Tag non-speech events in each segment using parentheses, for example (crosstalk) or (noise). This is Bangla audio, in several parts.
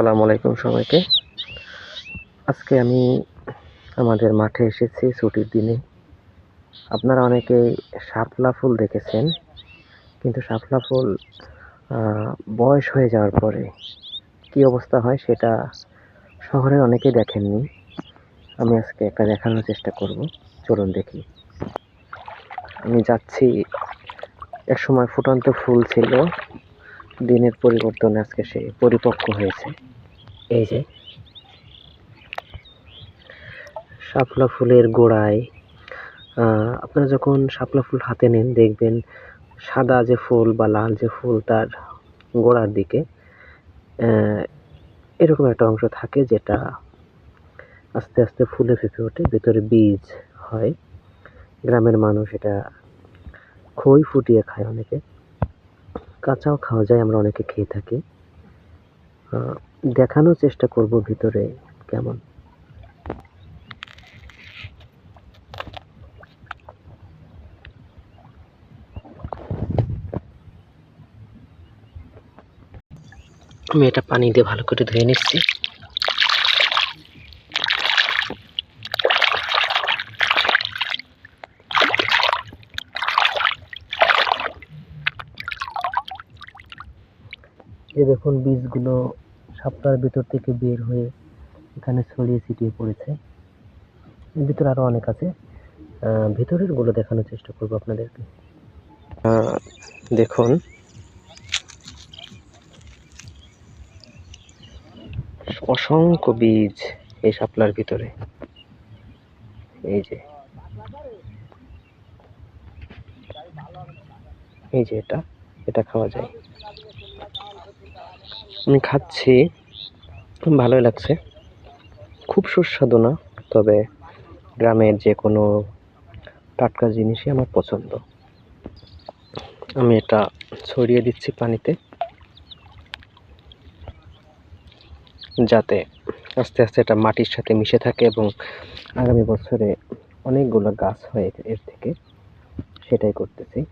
আসসালামু আলাইকুম সবাইকে। আজকে আমি আমাদের মাঠে এসেছি ছুটির দিনে। আপনারা অনেকে শাপলা ফুল দেখেছেন, কিন্তু শাপলা ফুল বয়স হয়ে যাওয়ার পরে কি অবস্থা হয় সেটা শহরে অনেকেই দেখেননি। আমি আজকে একটা দেখানোর চেষ্টা করব। চলুন দেখি। আমি যাচ্ছি, এক সময় ফুটন্ত ফুল ছিল। দিনের পরিবর্তনে আজকে সে পরিপক্ক হয়েছে। এই যে। শাপলা ফুলের গোড়ায় আপনারা যখন শাপলা ফুল হাতে নেন, দেখবেন সাদা যে ফুল বা লাল যে ফুল তার গোড়ার দিকে এরকম একটা অংশ থাকে যেটা আস্তে আস্তে ফুলে ফেঁপে ওঠে, ভেতরে বীজ হয়। গ্রামের মানুষ এটা খই ফুটিয়ে খায় অনেকে। কাঁচাও খাওয়া যায়, আমরা অনেকে খেয়ে থাকি। দেখানোর চেষ্টা করব ভিতরে কেমন। আমি এটা পানি দিয়ে ভালো করে ধুয়ে নিচ্ছি। এই দেখুন বীজগুলো সাপটার ভিতর থেকে বের হয়ে এখানে ছড়িয়ে ছিটিয়ে পড়েছে। এর ভিতরে আরও অনেক আছে। আহ, ভিতরেরগুলো দেখানোর চেষ্টা করব আপনাদেরকে। দেখুন। অসংখ্য বীজ এই শাপলার ভিতরে। এই যে। এই যে এটা এটা খাওয়া যায়। খাচ্ছি। ভালোই লাগছে। খুব সুস্বাদু না, তবে গ্রামের যে কোনো টাটকা জিনিসই আমার পছন্দ। আমি এটা ছড়িয়ে দিচ্ছি পানিতে। যাতে আস্তে আস্তে এটা মাটির সাথে মিশে থাকে এবং আগামী বছরে অনেকগুলো গাছ হয় এর- থেকে সেটাই করতেছি।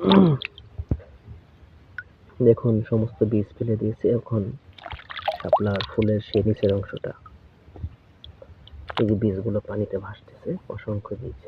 (clears throat) দেখুন, সমস্ত বীজ ফেলে দিয়েছে। এখন আপনার ফুলের সে নিচের অংশটা। এই যে বীজগুলো পানিতে ভাসতেছে, অসংখ্য বীজ।